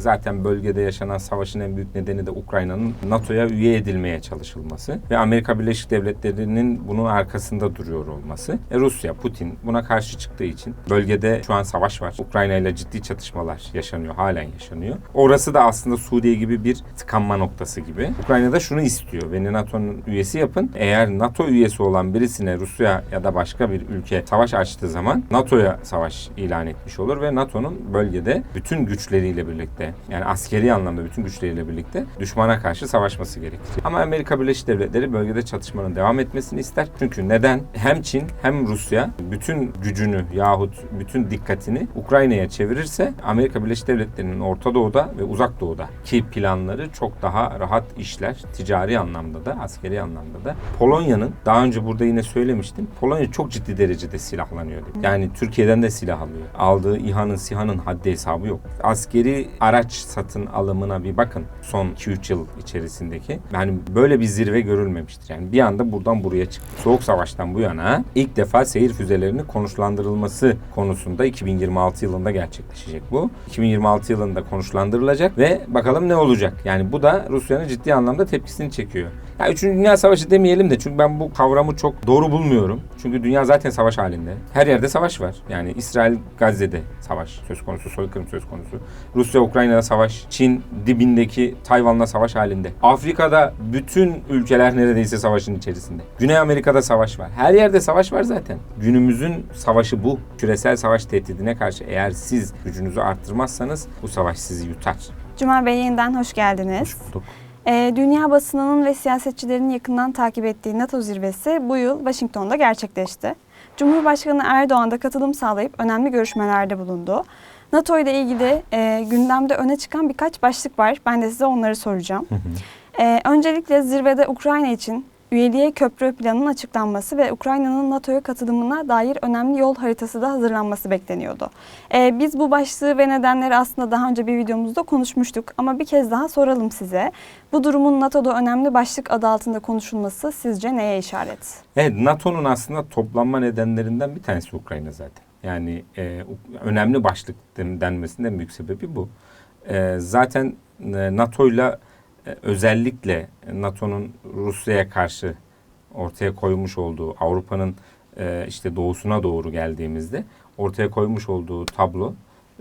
Zaten bölgede yaşanan savaşın en büyük nedeni de Ukrayna'nın NATO'ya üye edilmeye çalışılması ve Amerika Birleşik Devletleri'nin bunun arkasında duruyor olması. E, Rusya, Putin buna karşı çıktığı için bölgede şu an savaş var. Ukrayna ile ciddi çatışmalar yaşanıyor, halen yaşanıyor. Orası da aslında Suriye gibi bir tıkanma noktası gibi. Ukrayna da şunu istiyor. Beni NATO'nun üyesi yapın. Eğer NATO üyesi olan birisine Rusya ya da başka bir ülke savaş açtığı zaman NATO'ya savaş ilan etmiş olur ve NATO'nun bölgede bütün güçleriyle birlikte yani askeri anlamda bütün güçleriyle birlikte düşmana karşı savaşması gerekir. Ama Amerika Birleşik Devletleri bölgede çatışmanın devam etmesini ister. Çünkü neden? Hem Çin hem Rusya bütün gücünü yahut bütün dikkatini Ukrayna'ya çevirirse Amerika Birleşik Devletleri'nin Orta Doğu'da ve Uzak Doğu'da ki planları çok daha rahat işler. Ticari anlamda da, askeri anlamda da. Polonya'nın daha önce burada yine söylemiştim. Polonya çok ciddi derecede silahlanıyor. Yani Türkiye'den de silah alıyor. Aldığı İHA'nın, SİHA'nın haddi hesabı yok. Askeri araç satın alımına bir bakın son 2-3 yıl içerisindeki. Yani böyle bir zirve görülmemiştir. Yani bir anda buradan buraya çıktı. Soğuk Savaş'tan bu yana ilk defa seyir füzelerinin konuşlandırılması konusunda 2026 yılında gerçekleşecek bu. 2026 yılında konuşlandırılacak ve bakalım ne olacak. Yani bu da Rusya'nın ciddi anlamda tepkisini çekiyor. Ya 3. Dünya Savaşı demeyelim de çünkü ben bu kavramı çok doğru bulmuyorum. Çünkü dünya zaten savaş halinde. Her yerde savaş var. Yani İsrail Gazze'de savaş söz konusu, soykırım söz konusu. Rusya Ukrayna'da savaş, Çin dibindeki Tayvan'la savaş halinde. Afrika'da bütün ülkeler neredeyse savaşın içerisinde. Güney Amerika'da savaş var. Her yerde savaş var zaten. Günümüzün savaşı bu. Küresel savaş tehdidine karşı eğer siz gücünüzü arttırmazsanız bu savaş sizi yutar. Cuma Bey yeniden hoş geldiniz. bulduk. Ee, dünya basınının ve siyasetçilerin yakından takip ettiği NATO zirvesi bu yıl Washington'da gerçekleşti. Cumhurbaşkanı Erdoğan da katılım sağlayıp önemli görüşmelerde bulundu. NATO ile ilgili e, gündemde öne çıkan birkaç başlık var. Ben de size onları soracağım. Ee, öncelikle zirvede Ukrayna için üyeliğe köprü planının açıklanması ve Ukrayna'nın NATO'ya katılımına dair önemli yol haritası da hazırlanması bekleniyordu. Ee, biz bu başlığı ve nedenleri aslında daha önce bir videomuzda konuşmuştuk ama bir kez daha soralım size. Bu durumun NATO'da önemli başlık adı altında konuşulması sizce neye işaret? Evet NATO'nun aslında toplanma nedenlerinden bir tanesi Ukrayna zaten. Yani e, önemli başlık den- denmesinin en büyük sebebi bu. E, zaten e, NATO'yla e, özellikle NATO'nun Rusya'ya karşı ortaya koymuş olduğu Avrupa'nın e, işte doğusuna doğru geldiğimizde ortaya koymuş olduğu tablo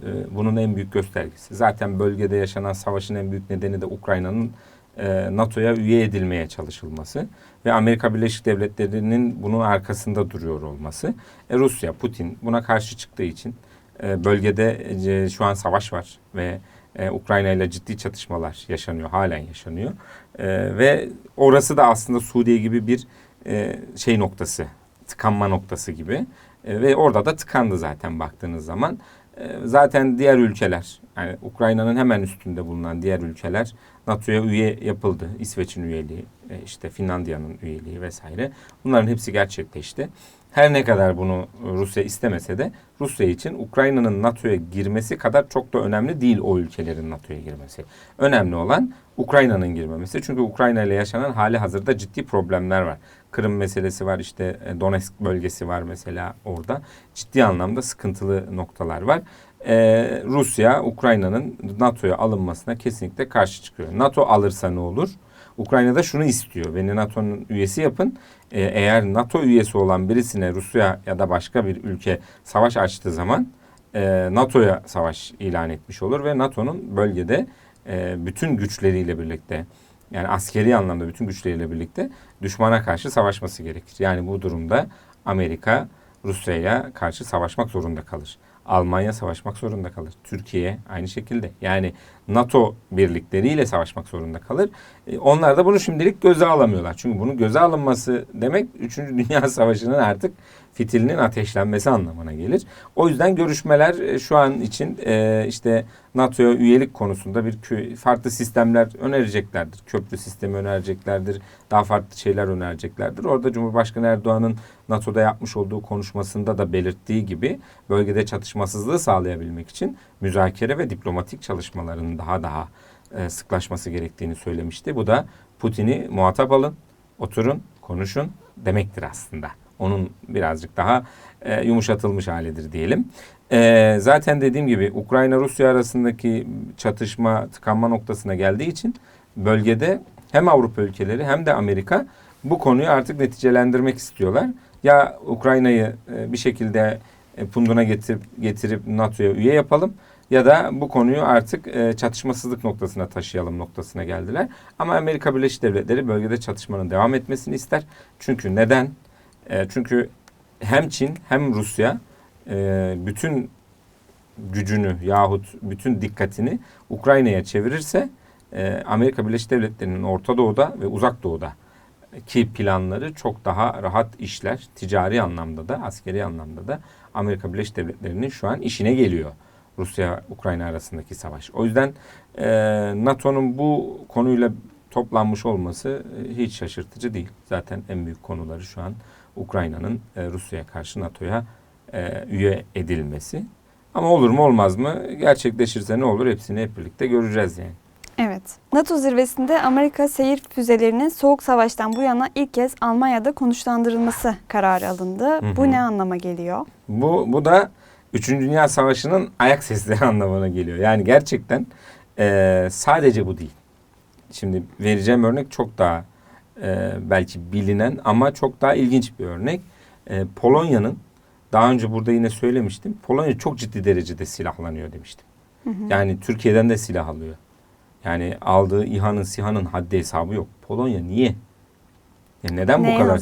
e, bunun en büyük göstergesi. Zaten bölgede yaşanan savaşın en büyük nedeni de Ukrayna'nın e, NATO'ya üye edilmeye çalışılması ve Amerika Birleşik Devletleri'nin bunun arkasında duruyor olması. E, Rusya, Putin buna karşı çıktığı için e, bölgede e, şu an savaş var ve e, Ukrayna ile ciddi çatışmalar yaşanıyor, halen yaşanıyor. E, ve orası da aslında Suriye gibi bir e, şey noktası, tıkanma noktası gibi. E, ve orada da tıkandı zaten baktığınız zaman. E, zaten diğer ülkeler, yani Ukrayna'nın hemen üstünde bulunan diğer ülkeler NATO'ya üye yapıldı. İsveç'in üyeliği, e, işte Finlandiya'nın üyeliği vesaire. Bunların hepsi gerçekleşti. Her ne kadar bunu Rusya istemese de Rusya için Ukrayna'nın NATO'ya girmesi kadar çok da önemli değil o ülkelerin NATO'ya girmesi. Önemli olan Ukrayna'nın girmemesi. Çünkü Ukrayna ile yaşanan hali hazırda ciddi problemler var. Kırım meselesi var işte e, Donetsk bölgesi var mesela orada. Ciddi anlamda sıkıntılı noktalar var. Ee, Rusya Ukrayna'nın NATO'ya alınmasına kesinlikle karşı çıkıyor. NATO alırsa ne olur? Ukrayna da şunu istiyor. Beni NATO'nun üyesi yapın. Ee, eğer NATO üyesi olan birisine Rusya ya da başka bir ülke savaş açtığı zaman e, NATO'ya savaş ilan etmiş olur ve NATO'nun bölgede e, bütün güçleriyle birlikte yani askeri anlamda bütün güçleriyle birlikte düşmana karşı savaşması gerekir. Yani bu durumda Amerika Rusya'ya karşı savaşmak zorunda kalır. Almanya savaşmak zorunda kalır. Türkiye aynı şekilde. Yani NATO birlikleriyle savaşmak zorunda kalır. E, onlar da bunu şimdilik göze alamıyorlar. Çünkü bunun göze alınması demek 3. Dünya Savaşı'nın artık fitilinin ateşlenmesi anlamına gelir. O yüzden görüşmeler e, şu an için e, işte NATO'ya üyelik konusunda bir farklı sistemler önereceklerdir. Köprü sistemi önereceklerdir. Daha farklı şeyler önereceklerdir. Orada Cumhurbaşkanı Erdoğan'ın NATO'da yapmış olduğu konuşmasında da belirttiği gibi bölgede çatışmasızlığı sağlayabilmek için müzakere ve diplomatik çalışmaların daha daha e, sıklaşması gerektiğini söylemişti. Bu da Putin'i muhatap alın, oturun, konuşun demektir aslında. Onun birazcık daha e, yumuşatılmış halidir diyelim. Ee, zaten dediğim gibi Ukrayna-Rusya arasındaki çatışma tıkanma noktasına geldiği için bölgede hem Avrupa ülkeleri hem de Amerika bu konuyu artık neticelendirmek istiyorlar. Ya Ukrayna'yı e, bir şekilde e, punduna getirip, getirip NATO'ya üye yapalım ya da bu konuyu artık e, çatışmasızlık noktasına taşıyalım noktasına geldiler. Ama Amerika Birleşik Devletleri bölgede çatışmanın devam etmesini ister. Çünkü neden? E, çünkü hem Çin hem Rusya e, bütün gücünü yahut bütün dikkatini Ukrayna'ya çevirirse e, Amerika Birleşik Devletleri'nin Orta Doğu'da ve Uzak Doğu'da ki planları çok daha rahat işler. Ticari anlamda da, askeri anlamda da Amerika Birleşik Devletleri'nin şu an işine geliyor. Rusya-Ukrayna arasındaki savaş. O yüzden e, NATO'nun bu konuyla toplanmış olması e, hiç şaşırtıcı değil. Zaten en büyük konuları şu an Ukrayna'nın e, Rusya'ya karşı NATO'ya e, üye edilmesi. Ama olur mu olmaz mı? Gerçekleşirse ne olur hepsini hep birlikte göreceğiz yani. Evet. NATO zirvesinde Amerika seyir füzelerinin Soğuk Savaş'tan bu yana ilk kez Almanya'da konuşlandırılması kararı alındı. Hı Bu hı. ne anlama geliyor? Bu, bu da Üçüncü Dünya Savaşı'nın ayak sesleri anlamına geliyor. Yani gerçekten e, sadece bu değil. Şimdi vereceğim örnek çok daha e, belki bilinen ama çok daha ilginç bir örnek. E, Polonya'nın daha önce burada yine söylemiştim. Polonya çok ciddi derecede silahlanıyor demiştim. Yani Türkiye'den de silah alıyor. Yani aldığı İHA'nın SİHA'nın haddi hesabı yok. Polonya niye? Ya neden Neye bu kadar?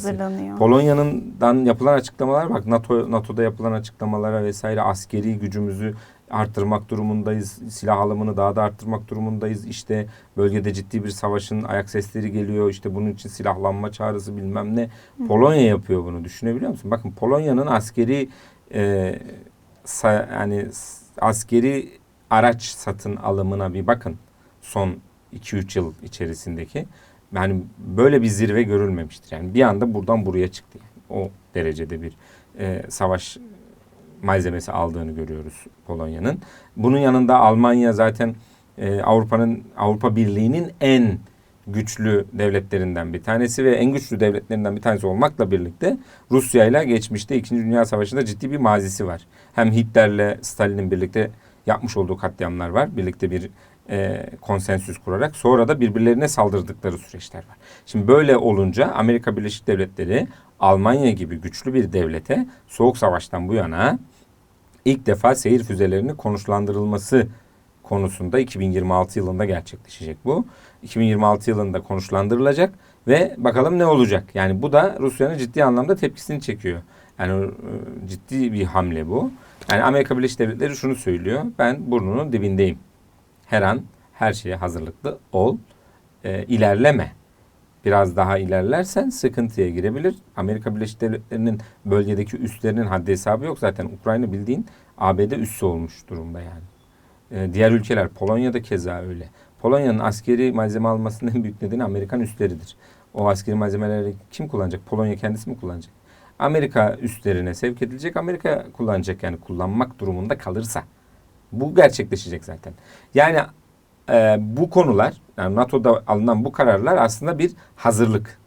Polonya'nın yapılan açıklamalar bak NATO NATO'da yapılan açıklamalara vesaire askeri gücümüzü arttırmak durumundayız. Silah alımını daha da arttırmak durumundayız. İşte bölgede ciddi bir savaşın ayak sesleri geliyor. İşte bunun için silahlanma çağrısı bilmem ne. Polonya yapıyor bunu. Düşünebiliyor musun? Bakın Polonya'nın askeri e, sa- yani askeri araç satın alımına bir bakın. Son 2-3 yıl içerisindeki. Yani böyle bir zirve görülmemiştir. Yani bir anda buradan buraya çıktı. Yani. O derecede bir e, savaş malzemesi aldığını görüyoruz Polonya'nın. Bunun yanında Almanya zaten e, Avrupa'nın Avrupa Birliği'nin en güçlü devletlerinden bir tanesi ve en güçlü devletlerinden bir tanesi olmakla birlikte Rusya ile geçmişte 2. Dünya Savaşı'nda ciddi bir mazisi var. Hem Hitler'le Stalin'in birlikte yapmış olduğu katliamlar var. Birlikte bir e, konsensüs kurarak sonra da birbirlerine saldırdıkları süreçler var. Şimdi böyle olunca Amerika Birleşik Devletleri Almanya gibi güçlü bir devlete Soğuk Savaş'tan bu yana ilk defa seyir füzelerinin konuşlandırılması konusunda 2026 yılında gerçekleşecek bu. 2026 yılında konuşlandırılacak ve bakalım ne olacak. Yani bu da Rusya'nın ciddi anlamda tepkisini çekiyor. Yani e, ciddi bir hamle bu. Yani Amerika Birleşik Devletleri şunu söylüyor. Ben burnunun dibindeyim. Her an her şeye hazırlıklı ol. E, ilerleme. Biraz daha ilerlersen sıkıntıya girebilir. Amerika Birleşik Devletleri'nin bölgedeki üslerinin haddi hesabı yok. Zaten Ukrayna bildiğin ABD üssü olmuş durumda yani. Ee, diğer ülkeler Polonya'da keza öyle. Polonya'nın askeri malzeme almasının en büyük nedeni Amerikan üsleridir. O askeri malzemeleri kim kullanacak? Polonya kendisi mi kullanacak? Amerika üstlerine sevk edilecek. Amerika kullanacak yani kullanmak durumunda kalırsa. Bu gerçekleşecek zaten. Yani e, bu konular yani NATO'da alınan bu kararlar aslında bir hazırlık.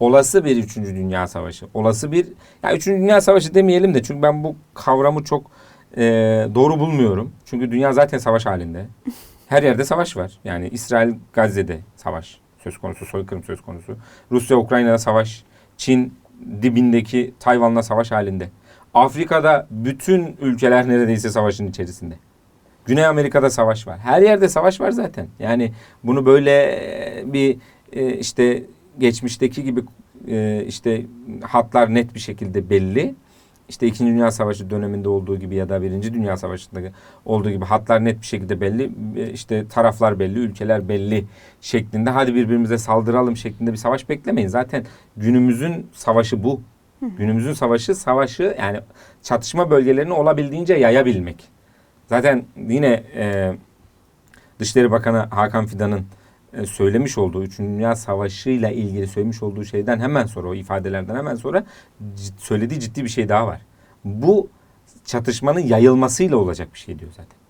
Olası bir 3. Dünya Savaşı. Olası bir ya 3. Dünya Savaşı demeyelim de çünkü ben bu kavramı çok e, doğru bulmuyorum. Çünkü dünya zaten savaş halinde. Her yerde savaş var. Yani İsrail Gazze'de savaş söz konusu, soykırım söz konusu. Rusya Ukrayna'da savaş, Çin dibindeki Tayvan'la savaş halinde. Afrika'da bütün ülkeler neredeyse savaşın içerisinde. Güney Amerika'da savaş var. Her yerde savaş var zaten. Yani bunu böyle e, bir e, işte geçmişteki gibi e, işte hatlar net bir şekilde belli. İşte İkinci Dünya Savaşı döneminde olduğu gibi ya da Birinci Dünya Savaşı'nda olduğu gibi hatlar net bir şekilde belli. İşte taraflar belli, ülkeler belli şeklinde. Hadi birbirimize saldıralım şeklinde bir savaş beklemeyin. Zaten günümüzün savaşı bu. Günümüzün savaşı, savaşı yani çatışma bölgelerini olabildiğince yayabilmek. Zaten yine e, Dışişleri Bakanı Hakan Fidan'ın e, söylemiş olduğu 3. Dünya Savaşı ile ilgili söylemiş olduğu şeyden hemen sonra o ifadelerden hemen sonra söylediği ciddi bir şey daha var. Bu çatışmanın yayılmasıyla olacak bir şey diyor zaten.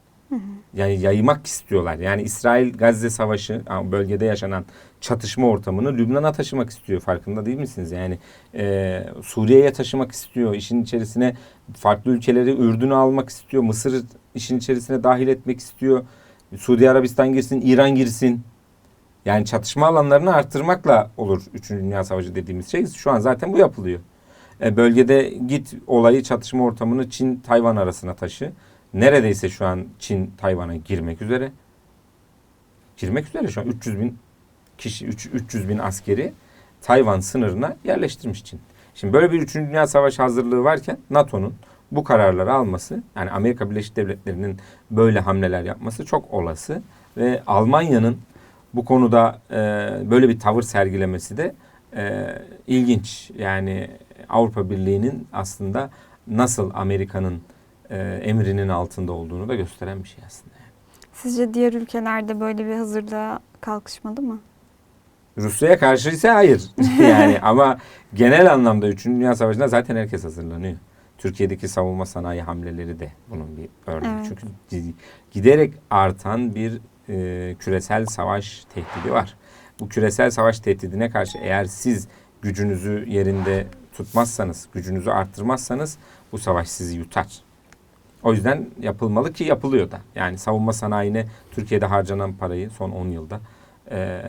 Yani yaymak istiyorlar. Yani İsrail Gazze Savaşı bölgede yaşanan çatışma ortamını Lübnan'a taşımak istiyor. Farkında değil misiniz? Yani e, Suriye'ye taşımak istiyor. İşin içerisine farklı ülkeleri Ürdün'ü almak istiyor. Mısır işin içerisine dahil etmek istiyor. Suudi Arabistan girsin, İran girsin. Yani çatışma alanlarını arttırmakla olur 3. Dünya Savaşı dediğimiz şey. Şu an zaten bu yapılıyor. E, bölgede git olayı çatışma ortamını Çin Tayvan arasına taşı. Neredeyse şu an Çin Tayvan'a girmek üzere. Girmek üzere şu an 300 bin kişi 3, 300 bin askeri Tayvan sınırına yerleştirmiş Çin. Şimdi böyle bir 3. Dünya Savaşı hazırlığı varken NATO'nun bu kararları alması yani Amerika Birleşik Devletleri'nin böyle hamleler yapması çok olası ve Almanya'nın bu konuda e, böyle bir tavır sergilemesi de e, ilginç. Yani Avrupa Birliği'nin aslında nasıl Amerika'nın e, emrinin altında olduğunu da gösteren bir şey aslında. Sizce diğer ülkelerde böyle bir hazırlığa kalkışmalı mı? Rusya'ya karşı ise hayır. yani ama genel anlamda 3. Dünya Savaşı'nda zaten herkes hazırlanıyor. Türkiye'deki savunma sanayi hamleleri de bunun bir örneği. Evet. Çünkü gi- giderek artan bir e, küresel savaş tehdidi var. Bu küresel savaş tehdidine karşı eğer siz gücünüzü yerinde tutmazsanız, gücünüzü arttırmazsanız bu savaş sizi yutar. O yüzden yapılmalı ki yapılıyor da. Yani savunma sanayine Türkiye'de harcanan parayı son 10 yılda e,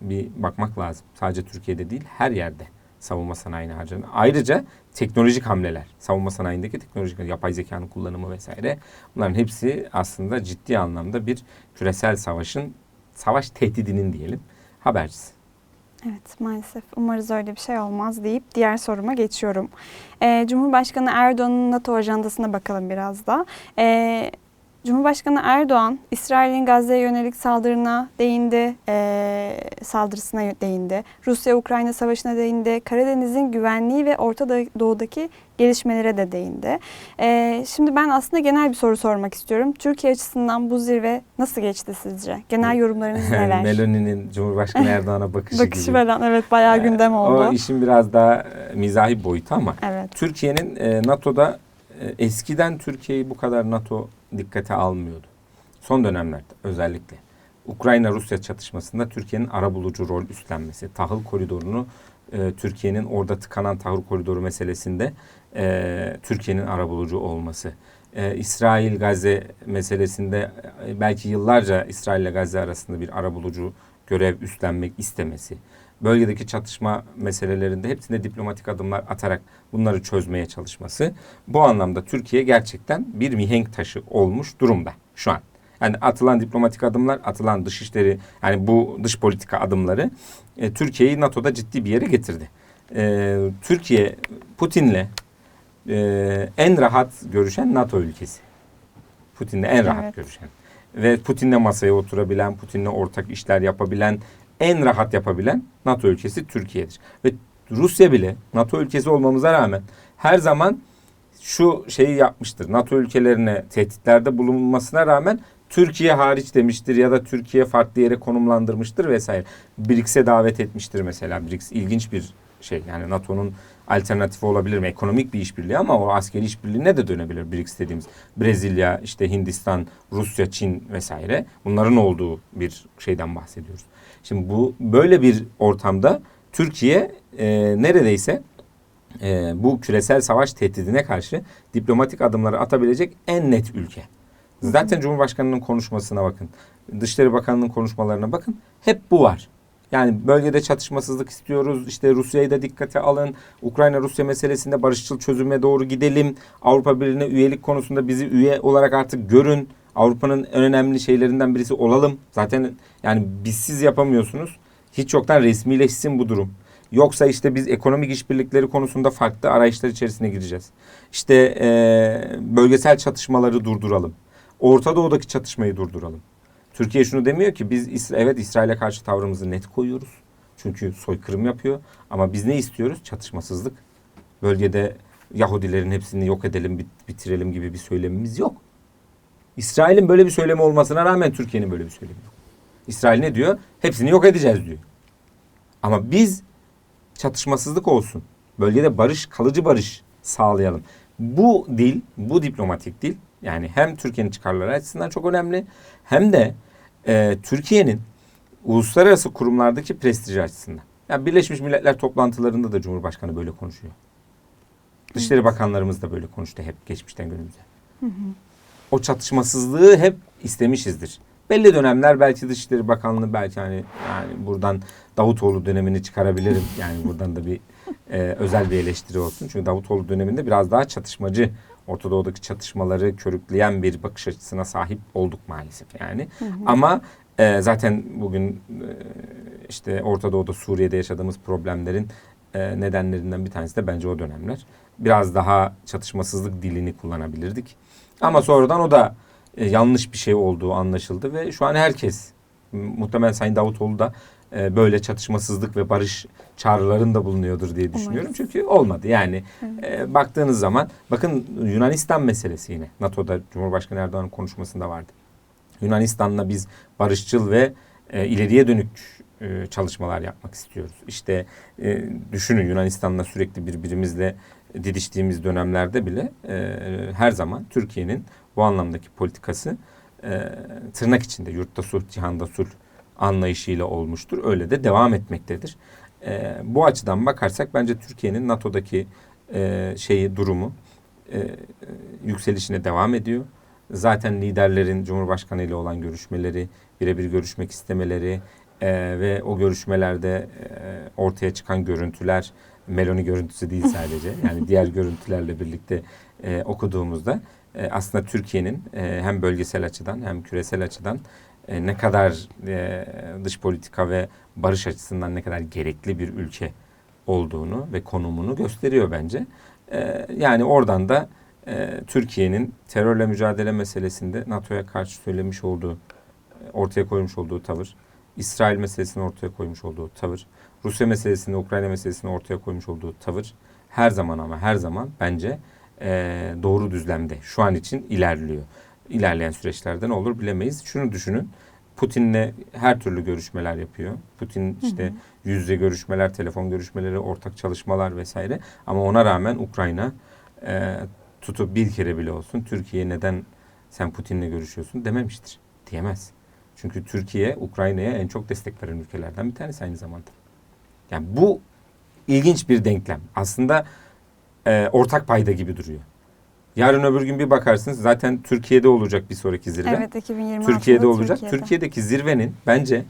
bir bakmak lazım. Sadece Türkiye'de değil her yerde savunma sanayine harcanan. Ayrıca teknolojik hamleler, savunma sanayindeki teknolojik yapay zekanın kullanımı vesaire bunların hepsi aslında ciddi anlamda bir küresel savaşın, savaş tehdidinin diyelim habercisi. Evet maalesef umarız öyle bir şey olmaz deyip diğer soruma geçiyorum. Ee, Cumhurbaşkanı Erdoğan'ın NATO ajandasına bakalım biraz da. Ee, Cumhurbaşkanı Erdoğan İsrail'in Gazze'ye yönelik saldırına değindi, ee, saldırısına değindi. Rusya-Ukrayna savaşına değindi. Karadeniz'in güvenliği ve Orta Doğu'daki gelişmelere de değindi. Ee, şimdi ben aslında genel bir soru sormak istiyorum. Türkiye açısından bu zirve nasıl geçti sizce? Genel yorumlarınız neler? Meloni'nin Cumhurbaşkanı Erdoğan'a bakışı, Bakışı gibi. falan evet bayağı gündem oldu. O işin biraz daha e, mizahi boyutu ama Evet. Türkiye'nin e, NATO'da e, eskiden Türkiye'yi bu kadar NATO dikkate almıyordu. Son dönemlerde özellikle Ukrayna-Rusya çatışmasında Türkiye'nin arabulucu rol üstlenmesi, tahıl koridorunu e, Türkiye'nin orada tıkanan tahıl koridoru meselesinde e, Türkiye'nin arabulucu olması, e, İsrail-Gazze meselesinde e, belki yıllarca İsrail ile Gazze arasında bir arabulucu görev üstlenmek istemesi, bölgedeki çatışma meselelerinde hepsinde diplomatik adımlar atarak bunları çözmeye çalışması bu anlamda Türkiye gerçekten bir mihenk taşı olmuş durumda şu an. Yani atılan diplomatik adımlar, atılan dışişleri yani bu dış politika adımları e, Türkiye'yi NATO'da ciddi bir yere getirdi. E, Türkiye Putin'le e, en rahat görüşen NATO ülkesi. Putin'le en rahat Evet. görüşen ve Putin'le masaya oturabilen, Putin'le ortak işler yapabilen, en rahat yapabilen NATO ülkesi Türkiye'dir. Ve Rusya bile NATO ülkesi olmamıza rağmen her zaman şu şeyi yapmıştır. NATO ülkelerine tehditlerde bulunmasına rağmen Türkiye hariç demiştir ya da Türkiye farklı yere konumlandırmıştır vesaire. BRICS'e davet etmiştir mesela. BRICS ilginç bir şey. Yani NATO'nun alternatifi olabilir mi? Ekonomik bir işbirliği ama o askeri işbirliğine de dönebilir BRICS dediğimiz. Brezilya, işte Hindistan, Rusya, Çin vesaire. Bunların olduğu bir şeyden bahsediyoruz. Şimdi bu böyle bir ortamda Türkiye e, neredeyse e, bu küresel savaş tehdidine karşı diplomatik adımları atabilecek en net ülke. Zaten Cumhurbaşkanı'nın konuşmasına bakın. Dışişleri Bakanı'nın konuşmalarına bakın. Hep bu var. Yani bölgede çatışmasızlık istiyoruz. İşte Rusya'yı da dikkate alın. Ukrayna-Rusya meselesinde barışçıl çözüme doğru gidelim. Avrupa Birliği'ne üyelik konusunda bizi üye olarak artık görün. Avrupa'nın en önemli şeylerinden birisi olalım. Zaten yani bizsiz yapamıyorsunuz. Hiç yoktan resmileşsin bu durum. Yoksa işte biz ekonomik işbirlikleri konusunda farklı arayışlar içerisine gireceğiz. İşte eee, bölgesel çatışmaları durduralım. Orta Doğu'daki çatışmayı durduralım. Türkiye şunu demiyor ki biz İsra- evet İsrail'e karşı tavrımızı net koyuyoruz. Çünkü soykırım yapıyor. Ama biz ne istiyoruz? Çatışmasızlık. Bölgede Yahudilerin hepsini yok edelim, bit- bitirelim gibi bir söylemimiz yok. İsrail'in böyle bir söylemi olmasına rağmen Türkiye'nin böyle bir söylemi yok. İsrail ne diyor? Hepsini yok edeceğiz diyor. Ama biz çatışmasızlık olsun. Bölgede barış, kalıcı barış sağlayalım. Bu dil, bu diplomatik dil Yani hem Türkiye'nin çıkarları açısından çok önemli hem de e, Türkiye'nin uluslararası kurumlardaki prestiji açısından. Yani Birleşmiş Milletler toplantılarında da Cumhurbaşkanı böyle konuşuyor. Dışişleri Bakanlarımız da böyle konuştu hep geçmişten günümüze. O çatışmasızlığı hep istemişizdir. Belli dönemler belki Dışişleri Bakanlığı belki hani yani buradan Davutoğlu dönemini çıkarabilirim. Yani buradan da bir e, özel bir eleştiri olsun. Çünkü Davutoğlu döneminde biraz daha çatışmacı Orta Doğu'daki çatışmaları körükleyen bir bakış açısına sahip olduk maalesef yani. Ama e, zaten bugün e, işte Orta Doğu'da Suriye'de yaşadığımız problemlerin e, nedenlerinden bir tanesi de bence o dönemler. Biraz daha çatışmasızlık dilini kullanabilirdik. Ama sonradan o da e, yanlış bir şey olduğu anlaşıldı ve şu an herkes muhtemelen Sayın Davutoğlu da e, böyle çatışmasızlık ve barış çağrılarında bulunuyordur diye düşünüyorum. Umarız. Çünkü olmadı. Yani e, baktığınız zaman bakın Yunanistan meselesi yine NATO'da Cumhurbaşkanı Erdoğan'ın konuşmasında vardı. Yunanistan'la biz barışçıl ve e, ileriye dönük e, çalışmalar yapmak istiyoruz. İşte e, düşünün Yunanistan'la sürekli birbirimizle didiştiğimiz dönemlerde bile e, her zaman Türkiye'nin bu anlamdaki politikası e, tırnak içinde yurtta sulh, cihanda sulh anlayışıyla olmuştur. Öyle de devam etmektedir. E, bu açıdan bakarsak bence Türkiye'nin NATO'daki e, şeyi durumu e, yükselişine devam ediyor. Zaten liderlerin Cumhurbaşkanı ile olan görüşmeleri, birebir görüşmek istemeleri e, ve o görüşmelerde e, ortaya çıkan görüntüler, Meloni görüntüsü değil sadece. Yani diğer görüntülerle birlikte e, okuduğumuzda e, aslında Türkiye'nin e, hem bölgesel açıdan hem küresel açıdan e, ne kadar e, dış politika ve barış açısından ne kadar gerekli bir ülke olduğunu ve konumunu gösteriyor bence. E, yani oradan da e, Türkiye'nin terörle mücadele meselesinde NATO'ya karşı söylemiş olduğu, e, ortaya koymuş olduğu tavır, İsrail meselesini ortaya koymuş olduğu tavır, Rusya meselesini, Ukrayna meselesini ortaya koymuş olduğu tavır her zaman ama her zaman bence e, doğru düzlemde şu an için ilerliyor. İlerleyen süreçlerde ne olur bilemeyiz. Şunu düşünün. Putin'le her türlü görüşmeler yapıyor. Putin işte yüz yüze görüşmeler, telefon görüşmeleri, ortak çalışmalar vesaire. Ama ona rağmen Ukrayna e, tutup bir kere bile olsun Türkiye neden sen Putin'le görüşüyorsun dememiştir. Diyemez. Çünkü Türkiye Ukrayna'ya en çok destek veren ülkelerden bir tanesi aynı zamanda. Yani bu ilginç bir denklem. Aslında e, ortak payda gibi duruyor. Yarın öbür gün bir bakarsınız zaten Türkiye'de olacak bir sonraki zirve. Evet 2026'da Türkiye'de olacak. Türkiye'de. Türkiye'deki zirvenin bence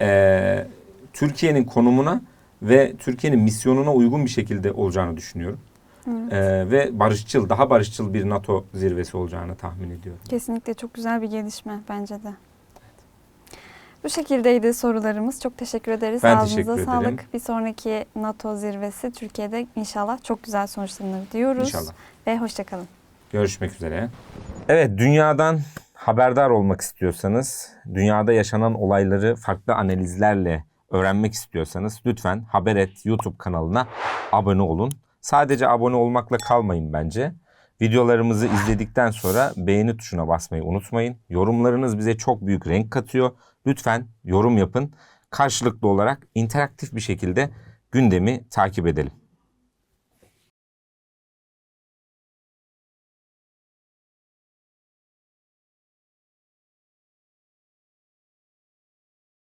e, Türkiye'nin konumuna ve Türkiye'nin misyonuna uygun bir şekilde olacağını düşünüyorum. Evet. E, ve barışçıl, daha barışçıl bir NATO zirvesi olacağını tahmin ediyorum. Kesinlikle çok güzel bir gelişme bence de. Bu şekildeydi sorularımız. Çok teşekkür ederiz. Ben Ağzınıza teşekkür ederim. sağlık. Bir sonraki NATO zirvesi Türkiye'de inşallah çok güzel sonuçlanır diyoruz. İnşallah. Ve hoşçakalın. Görüşmek üzere. Evet, dünyadan haberdar olmak istiyorsanız, dünyada yaşanan olayları farklı analizlerle öğrenmek istiyorsanız lütfen Haberet YouTube kanalına abone olun. Sadece abone olmakla kalmayın bence. Videolarımızı izledikten sonra beğeni tuşuna basmayı unutmayın. Yorumlarınız bize çok büyük renk katıyor. Lütfen yorum yapın. Karşılıklı olarak interaktif bir şekilde gündemi takip edelim.